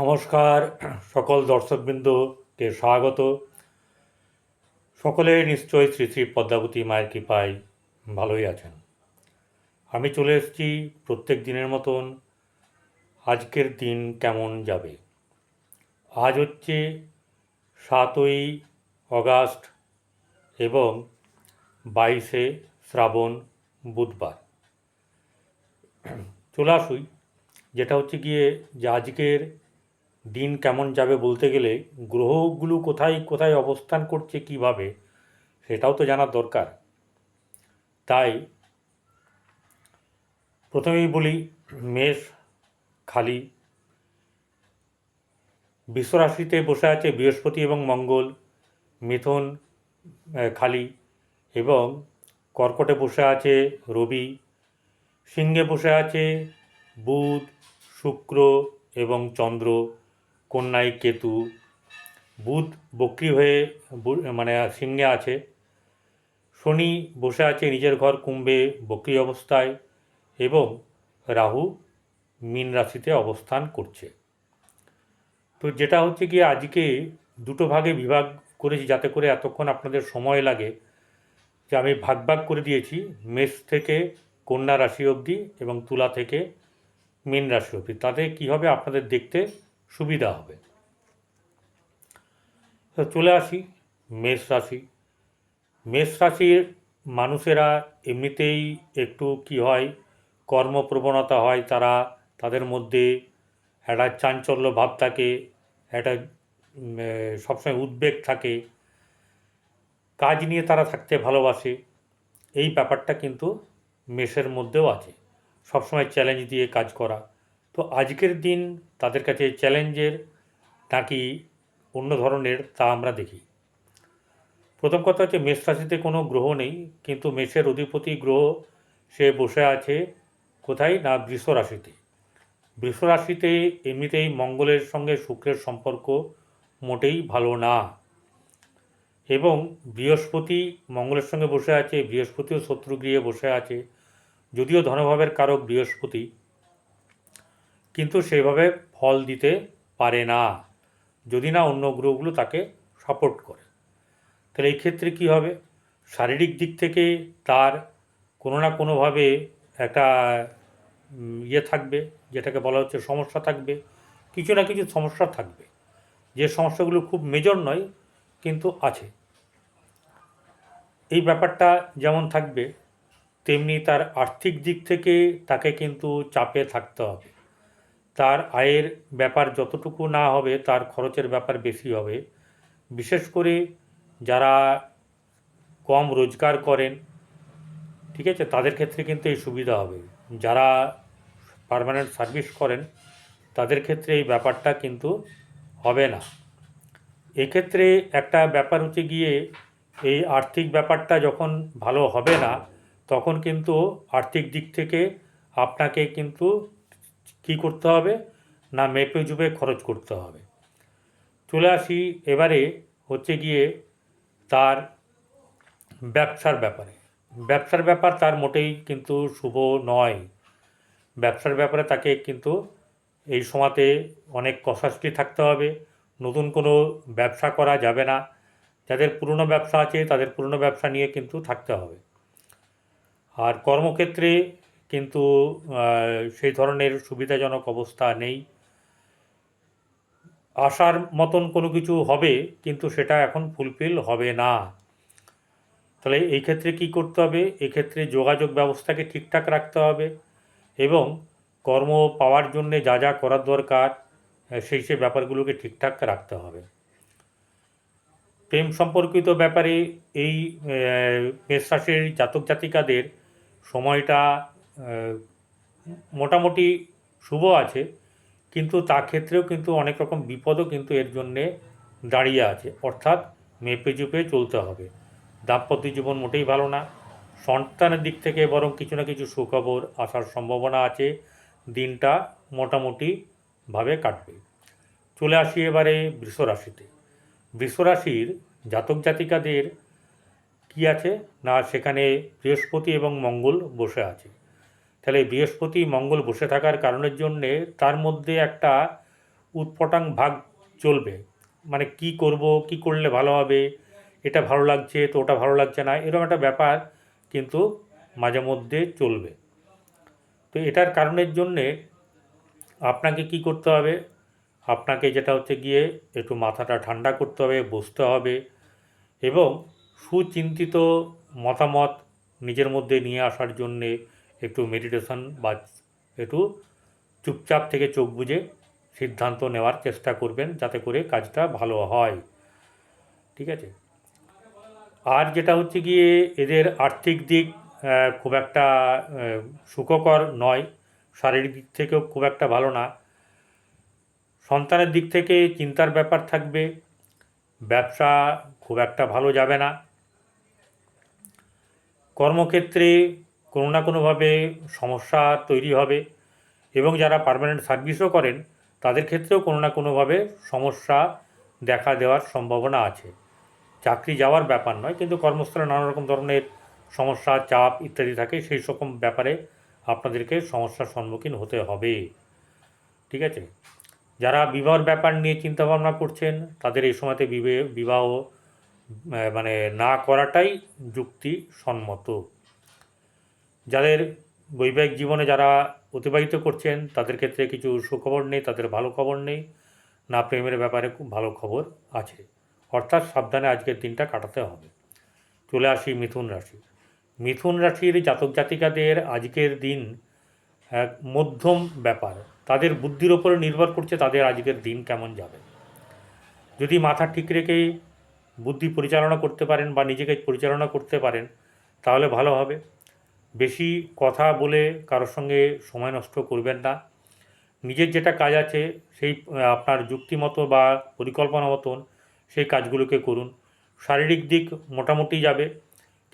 নমস্কার, সকল দর্শকবৃন্দকে স্বাগত। সকলে নিশ্চয়ই শ্রী শ্রী পদ্মাবতী মায়ের কৃপায় ভালোই আছেন। আমি চলে এসেছি প্রত্যেক দিনের মতন আজকের দিন কেমন যাবে। আজ হচ্ছে সাতই অগাস্ট এবং বাইশে শ্রাবণ বুধবার। চলে আসুই, যেটা হচ্ছে গিয়ে যে আজকের দিন কেমন যাবে বলতে গেলে গ্রহগুলো কোথায় কোথায় অবস্থান করছে, কীভাবে, সেটাও তো জানার দরকার। তাই প্রথমেই বলি, মেষ, খালি, বিশ্বরাশিতে বসে আছে বৃহস্পতি এবং মঙ্গল, মিথুন খালি এবং কর্কটে বসে আছে রবি, সিংহে বসে আছে বুধ, শুক্র এবং চন্দ্র। কন্যায় কেতু, বুধ বক্রি হয়ে মানে সিংহে আছে, শনি বসে আছে নিজের ঘর কুম্ভে বক্রি অবস্থায় এবং রাহু মীন রাশিতে অবস্থান করছে। তো যেটা হচ্ছে কি, আজকে দুটো ভাগে বিভাগ করেছি যাতে করে এতক্ষণ আপনাদের সময় লাগে। যে আমি ভাগ ভাগ করে দিয়েছি, মেষ থেকে কন্যা রাশি অবধি এবং তুলা থেকে মীন রাশি অবধি। তাতে কী হবে আপনাদের দেখতে সুবিধা হবে। চলে আসি মেষ রাশি। মেষ রাশির মানুষেরা এমনিতেই একটু কি হয়, কর্মপ্রবণতা হয়, তারা তাদের মধ্যে একটা চাঞ্চল্য ভাব থাকে, একটা সবসময় উদ্বেগ থাকে। কাজ নিয়ে তারা থাকতে ভালোবাসে, এই ব্যাপারটা কিন্তু মেষের মধ্যেও আছে। সবসময় চ্যালেঞ্জ দিয়ে কাজ করা। তো আজকের দিন তাদের কাছে চ্যালেঞ্জের নাকি অন্য ধরনের তা আমরা দেখি। প্রথম কথা হচ্ছে, মেষ রাশিতে কোনো গ্রহ নেই, কিন্তু মেষের অধিপতি গ্রহ সে বসে আছে কোথায়? না, বৃষ রাশিতে। বৃষ রাশিতে এমনিতেই মঙ্গলের সঙ্গে শুক্রের সম্পর্ক মোটেই ভালো না। এবং বৃহস্পতি মঙ্গলের সঙ্গে বসে আছে, বৃহস্পতিও শত্রুগৃহে বসে আছে, যদিও ধনভাবের কারক বৃহস্পতি। কিন্তু সেভাবে ফল দিতে পারে না। যদি না অন্য গ্রহগুলো তাকে সাপোর্ট করে। তাহলে এই ক্ষেত্রে কী হবে? শারীরিক দিক থেকে তার কোনো না কোনোভাবে একটা ইয়ে থাকবে, যেটাকে বলা হচ্ছে সমস্যা থাকবে। কিছু না কিছু সমস্যা থাকবে। যে সমস্যাগুলো খুব মেজর নয়, কিন্তু আছে। এই ব্যাপারটা যেমন থাকবে, তেমনি তার আর্থিক দিক থেকে তাকে কিন্তু চাপে থাকতে হবে। তার আয়ের ব্যাপার যতটুকু না হবে, তার খরচের ব্যাপার বেশি হবে। বিশেষ করে যারা কম রোজগার করেন, ঠিক আছে, তাদের ক্ষেত্রে কিন্তু এই সুবিধা হবে। যারা পার্মানেন্ট সার্ভিস করেন, তাদের ক্ষেত্রে এই ব্যাপারটা কিন্তু হবে না। এক্ষেত্রে একটা ব্যাপার হচ্ছে গিয়ে, এই আর্থিক ব্যাপারটা যখন ভালো হবে না, তখন কিন্তু আর্থিক দিক থেকে আপনাকে কিন্তু কি করতে হবে? না মেপে জুপে খরচ করতে হবে। চলে আসি এবারে হচ্ছে গিয়ে তার ব্যবসার ব্যাপারে। ব্যবসার ব্যাপার তার মোটেই কিন্তু শুভ নয়। ব্যবসার ব্যাপারে তাকে কিন্তু এই সময়তে অনেক কষাসটি থাকতে হবে। নতুন কোনো ব্যবসা করা যাবে না। যাদের পুরনো ব্যবসা আছে তাদের পুরনো ব্যবসা নিয়ে কিন্তু থাকতে হবে। আর কর্মক্ষেত্রে কিন্তু সেই ধরনের সুবিধাজনক অবস্থা নেই। আশার মতন কোনো কিছু হবে, কিন্তু সেটা এখন ফুলফিল হবে না। তাহলে এই ক্ষেত্রে কি করতে হবে? এক্ষেত্রে যোগাযোগ ব্যবস্থাকে ঠিকঠাক রাখতে হবে এবং কর্ম পাওয়ার জন্য যা যা করার দরকার সেই সেই ব্যাপারগুলোকে ঠিকঠাক রাখতে হবে। প্রেম সম্পর্কিত ব্যাপারে এই মেষ রাশির জাতক জাতিকাদের সময়টা মোটামুটি শুভ আছে, কিন্তু তা ক্ষেত্রেও কিন্তু অনেক রকম বিপদও কিন্তু এর জন্যে দাঁড়িয়ে আছে। অর্থাৎ মেপে চুপে চলতে হবে। দাম্পত্য জীবন মোটেই ভালো না। সন্তানের দিক থেকে বরং কিছু না কিছু সুখবর আসার সম্ভাবনা আছে। দিনটা মোটামুটিভাবে কাটবে। চলে আসি এবারে বৃষ রাশিতে। বৃষ রাশির জাতক জাতিকাদের কি আছে? না, সেখানে বৃহস্পতি এবং মঙ্গল বসে আছে। তাহলে বৃহস্পতি মঙ্গল বসে থাকার কারণের জন্যে তার মধ্যে একটা উৎপটাং ভাগ চলবে। মানে কি করব, কি করলে ভালো হবে, এটা ভালো লাগছে তো ওটা ভালো লাগছে না, এরকম একটা ব্যাপার কিন্তু মাঝে মধ্যে চলবে। তো এটার কারণের জন্যে আপনাকে কি করতে হবে? আপনাকে যেটা হচ্ছে গিয়ে একটু মাথাটা ঠান্ডা করতে হবে, বসতে হবে এবং সুচিন্তিত মতামত নিজের মধ্যে নিয়ে আসার জন্যে একটু মেডিটেশন বা একটু চুপচাপ থেকে চোখ বুজে সিদ্ধান্ত নেওয়ার চেষ্টা করবেন যাতে করে কাজটা ভালো হয়। ঠিক আছে? আর যেটা হচ্ছে গিয়ে এদের আর্থিক দিক খুব একটা সুখকর নয়। শারীরিক দিক থেকেও খুব একটা ভালো না। সন্তানের দিক থেকে চিন্তার ব্যাপার থাকবে। ব্যবসা খুব একটা ভালো যাবে না। কর্মক্ষেত্রে কোনো না কোনোভাবে সমস্যা তৈরি হবে এবং যারা পারমানেন্ট সার্ভিসও করেন, তাদের ক্ষেত্রেও কোনো না কোনোভাবে সমস্যা দেখা দেওয়ার সম্ভাবনা আছে। চাকরি যাওয়ার ব্যাপার নয়, কিন্তু কর্মস্থলে নানা রকম ধরনের সমস্যা, চাপ ইত্যাদি থাকে, সেই রকম ব্যাপারে আপনাদেরকে সমস্যার সম্মুখীন হতে হবে। ঠিক আছে? যারা বিবাহর ব্যাপার নিয়ে চিন্তাভাবনা করছেন, তাদের এই সময়তে বিবে- বিবাহ মানে না করাটাই যুক্তিসম্মত। যাদের বৈবাহিক জীবনে যারা অতিবাহিত করছেন, তাদের ক্ষেত্রে কিছু সুখবর নেই, তাদের ভালো খবর নেই। না প্রেমের ব্যাপারে খুব ভালো খবর আছে। অর্থাৎ সাবধানে আজকের দিনটা কাটাতে হবে। চলে আসি মিথুন রাশি। মিথুন রাশির জাতক জাতিকাদের আজকের দিন এক মধ্যম ব্যাপার। তাদের বুদ্ধির ওপরে নির্ভর করছে তাদের আজকের দিন কেমন যাবে। যদি মাথা ঠিক রেখে বুদ্ধি পরিচালনা করতে পারেন বা নিজেকে পরিচালনা করতে পারেন, তাহলে ভালো হবে। বেশি কথা বলে কারোর সঙ্গে সময় নষ্ট করবেন না। নিজের যেটা কাজ আছে সেই, আপনার যুক্তিমতো বা পরিকল্পনা মতন সেই কাজগুলোকে করুন। শারীরিক দিক মোটামুটি যাবে,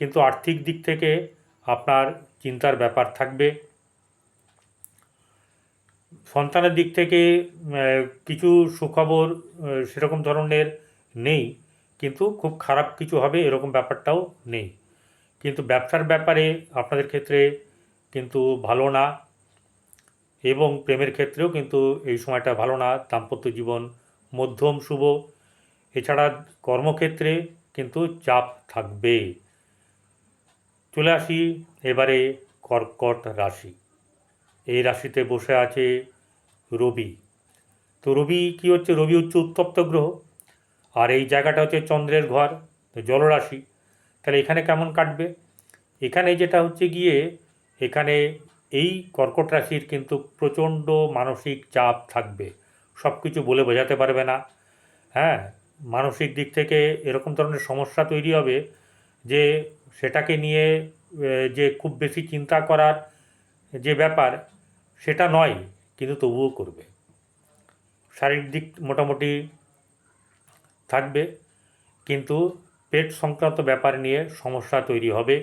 কিন্তু আর্থিক দিক থেকে আপনার চিন্তার ব্যাপার থাকবে। সন্তানের দিক থেকে কিছু সুখবর সেরকম ধরনের নেই, কিন্তু খুব খারাপ কিছু হবে, এরকম ব্যাপারটাও নেই। কিন্তু ব্যবসার ব্যাপারে আপনাদের ক্ষেত্রে কিন্তু ভালো না এবং প্রেমের ক্ষেত্রেও কিন্তু এই সময়টা ভালো না। দাম্পত্য জীবন মধ্যম, শুভ। এছাড়া কর্মক্ষেত্রে কিন্তু চাপ থাকবে। চলে আসি এবারে কর্কট রাশি। এই রাশিতে বসে আছে রবি। তো রবি, কি হচ্ছে? রবি হচ্ছে উত্তপ্ত গ্রহ। আর এই জায়গাটা হচ্ছে চন্দ্রের ঘর জলরাশি। তাহলে এখানে কেমন কাটবে? এখানে যেটা হচ্ছে গিয়ে, এখানে এই কর্কট রাশির কিন্তু প্রচণ্ড মানসিক চাপ থাকবে। সব কিছু বলে বোঝাতে পারবে না। হ্যাঁ মানসিক দিক থেকে এরকম ধরনের সমস্যা তৈরি হবে যে, সেটাকে নিয়ে যে খুব বেশি চিন্তা করার যে ব্যাপার, সেটা নয়, কিন্তু তবুও করবে। শারীরিক দিক মোটামুটি থাকবে, কিন্তু পেট সংক্রান্ত ব্যাপার নিয়ে সমস্যা তৈরি হবে।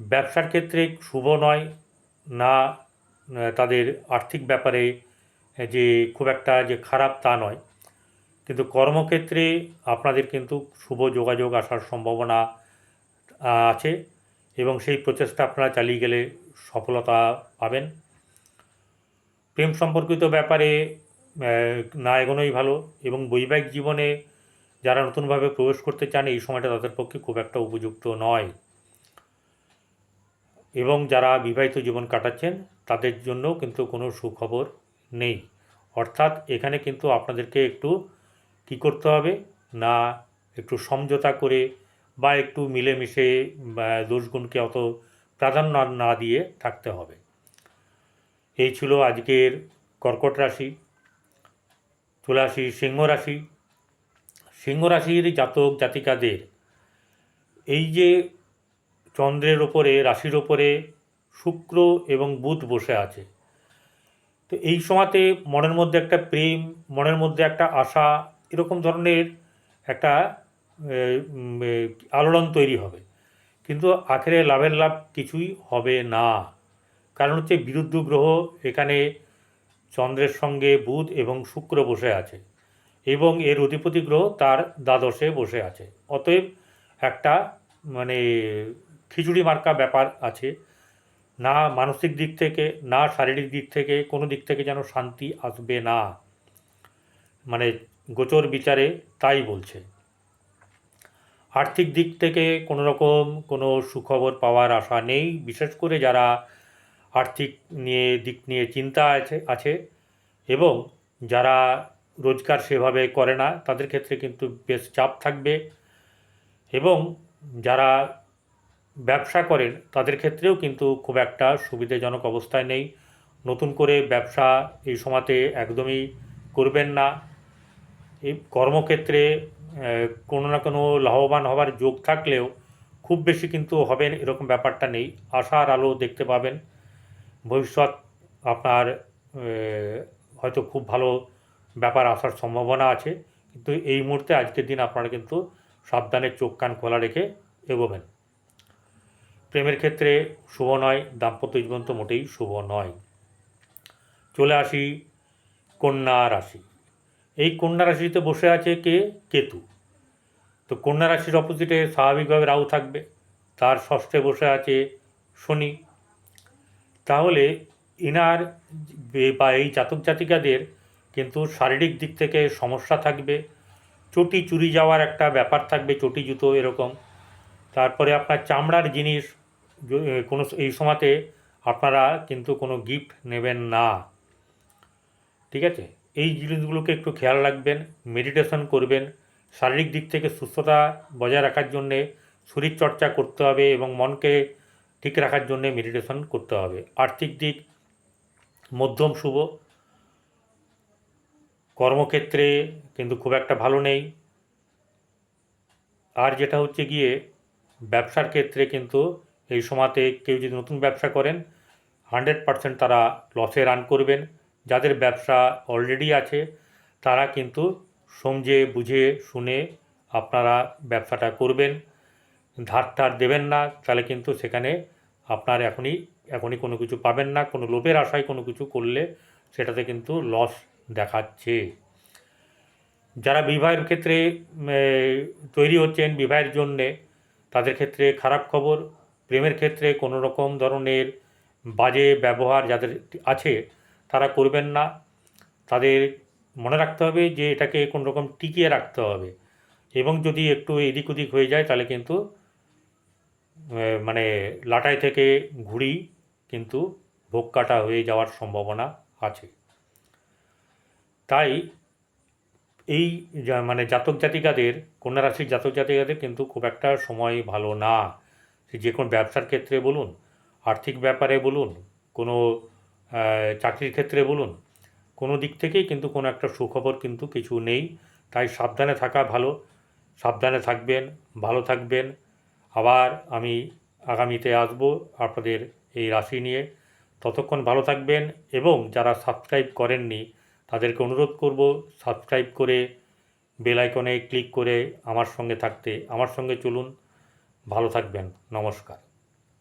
ব্যবসার ক্ষেত্রে শুভ নয়, না, তাদের আর্থিক ব্যাপারে যে খুব একটা যে খারাপ তা নয়। কিন্তু কর্মক্ষেত্রে আপনাদের কিন্তু শুভ যোগাযোগ আসার সম্ভাবনা আছে এবং সেই প্রচেষ্টা আপনারা চালিয়ে গেলে সফলতা পাবেন। প্রেম সম্পর্কিত ব্যাপারে না এগোনোই ভালো এবং বৈবাহিক জীবনে যারা নতুনভাবে প্রবেশ করতে চান, এই সময়টা তাদের পক্ষে খুব একটা উপযুক্ত নয়। এবং যারা বিবাহিত জীবন কাটাচ্ছেন, তাদের জন্য কিন্তু কোনো সুখবর নেই। অর্থাৎ এখানে কিন্তু আপনাদেরকে একটু কী করতে হবে? না, একটু সমঝোতা করে বা একটু মিলেমিশে দোষগুণকে অত প্রাধান্য না- দিয়ে থাকতে হবে। এই ছিল আজকের কর্কট রাশি। আসি সিংহ রাশি। সিংহ রাশির জাতক জাতিকাদের। এই যে চন্দ্রের ওপরে, রাশির ওপরে শুক্র এবং বুধ বসে আছে। তো এই সময়তে মনের মধ্যে একটা প্রেম, মনের মধ্যে একটা আশা, এরকম ধরনের একটা আলোড়ন তৈরি হবে। কিন্তু আখেরে লাভের লাভ কিছুই হবে না। কারণ হচ্ছে বিরুদ্ধ গ্রহ এখানে চন্দ্রের সঙ্গে বুধ এবং শুক্র বসে আছে। এবং এর অধিপতি গ্রহ তার দ্বাদশে বসে আছে। অতএব একটা মানে খিচুড়ি মার্কা ব্যাপার আছে। না মানসিক দিক থেকে, না শারীরিক দিক থেকে কোনো দিক থেকে যেন শান্তি আসবে না। মানে গোচর বিচারে তাই বলছে। আর্থিক দিক থেকে কোনো রকম কোনো সুখবর পাওয়ার আশা নেই, বিশেষ করে যারা আর্থিক নিয়ে, দিক নিয়ে চিন্তা আছে আছে এবং যারা রোজগার সেভাবে করে না, তাদের ক্ষেত্রে কিন্তু বেশ চাপ থাকবে। এবং যারা ব্যবসা করেন, তাদের ক্ষেত্রেও কিন্তু খুব একটা সুবিধাজনক অবস্থায় নেই। নতুন করে ব্যবসা এই সময়তে একদমই করবেন না। এই কর্মক্ষেত্রে কোনো না কোনো লাভবান হবার যোগ থাকলেও খুব বেশি কিন্তু হবেন এরকম ব্যাপারটা নেই। আশার আলো দেখতে পাবেন। ভবিষ্যৎ আপনার হয়তো খুব ভালো ব্যাপার আসার সম্ভাবনা আছে। কিন্তু এই মুহূর্তে আজকের দিন আপনারা কিন্তু সাবধানে চোখ কান খোলা রেখে এগোবেন। প্রেমের ক্ষেত্রে শুভ নয়, দাম্পত্য জীবন তো মোটেই শুভ নয়। চলে আসি কন্যা রাশি। এই কন্যা রাশিতে বসে আছে কে? কেতু। তো কন্যা রাশির অপোজিটে স্বাভাবিকভাবে রাহু থাকবে। তার ষষ্ঠে বসে আছে শনি। তাহলে এনার বা এই জাতক জাতিকাদের কিন্তু শারীরিক দিক থেকে সমস্যা থাকবে, চটি চুরি যাওয়ার একটা ব্যাপার থাকবে, চটি জুতো এরকম। তারপরে আপনার চামড়ার জিনিস কোনো এই সময়তে আপনারা কিন্তু কোনো গিফট নেবেন না। ঠিক আছে? এই জিনিসগুলোকে একটু খেয়াল রাখবেন, মেডিটেশন করবেন। শারীরিক দিক থেকে সুস্থতা বজায় রাখার জন্যে শরীরচর্চা করতে হবে এবং মনকে ঠিক রাখার জন্যে মেডিটেশন করতে হবে। আর্থিক দিক, মধ্যম শুভ। কর্মক্ষেত্রে কিন্তু খুব একটা ভালো নেই। আর যেটা হচ্ছে গিয়ে, ব্যবসার ক্ষেত্রে কিন্তু এই সময়তে কেউ যদি নতুন ব্যবসা করেন, হান্ড্রেড পারসেন্ট তারা লসে রান করবেন। যাদের ব্যবসা অলরেডি আছে, তারা কিন্তু সমঝে, বুঝে, শুনে আপনারা ব্যবসাটা করবেন। ধার টার দেবেন না, তাহলে কিন্তু সেখানে আপনার এখনই এখনই কোনো কিছু পাবেন না। কোনো লোভের আশায় কোনো কিছু করলে সেটাতে কিন্তু লস দেখাচ্ছে। যারা বিবাহের ক্ষেত্রে তৈরি হচ্ছেন বিবাহের জন্যে, তাদের ক্ষেত্রে খারাপ খবর। প্রেমের ক্ষেত্রে কোনো রকম ধরনের বাজে ব্যবহার যাদের আছে, তারা করবেন না। তাদের মনে রাখতে হবে যে, এটাকে কোনো রকম টিকিয়ে রাখতে হবে। এবং যদি একটু এদিক ওদিক হয়ে যায়, তাহলে কিন্তু মানে লাটাই থেকে ঘুড়ি কিন্তু ভোগ কাটা হয়ে যাওয়ার সম্ভাবনা আছে। তাই এই মানে জাতক জাতিকাদের কন্যা রাশির জাতক জাতিকাদের কিন্তু খুব একটা সময় ভালো না। যে কোনো ব্যবসার ক্ষেত্রে বলুন, আর্থিক ব্যাপারে বলুন, কোনো চাকরির ক্ষেত্রে বলুন, কোনো দিক থেকেই কিন্তু কোনো একটা সুখবর কিন্তু কিছু নেই। তাই সাবধানে থাকা ভালো, সাবধানে থাকবেন, ভালো থাকবেন। আবার আমি আগামীতে আসব আপনাদের এই রাশি নিয়ে। ততক্ষণ ভালো থাকবেন এবং যারা সাবস্ক্রাইব করেননি তাদেরকে অনুরোধ করব সাবস্ক্রাইব করে বেল আইকনে ক্লিক করে আমার সঙ্গে থাকতে, আমার সঙ্গে চলুন। ভালো থাকবেন। নমস্কার।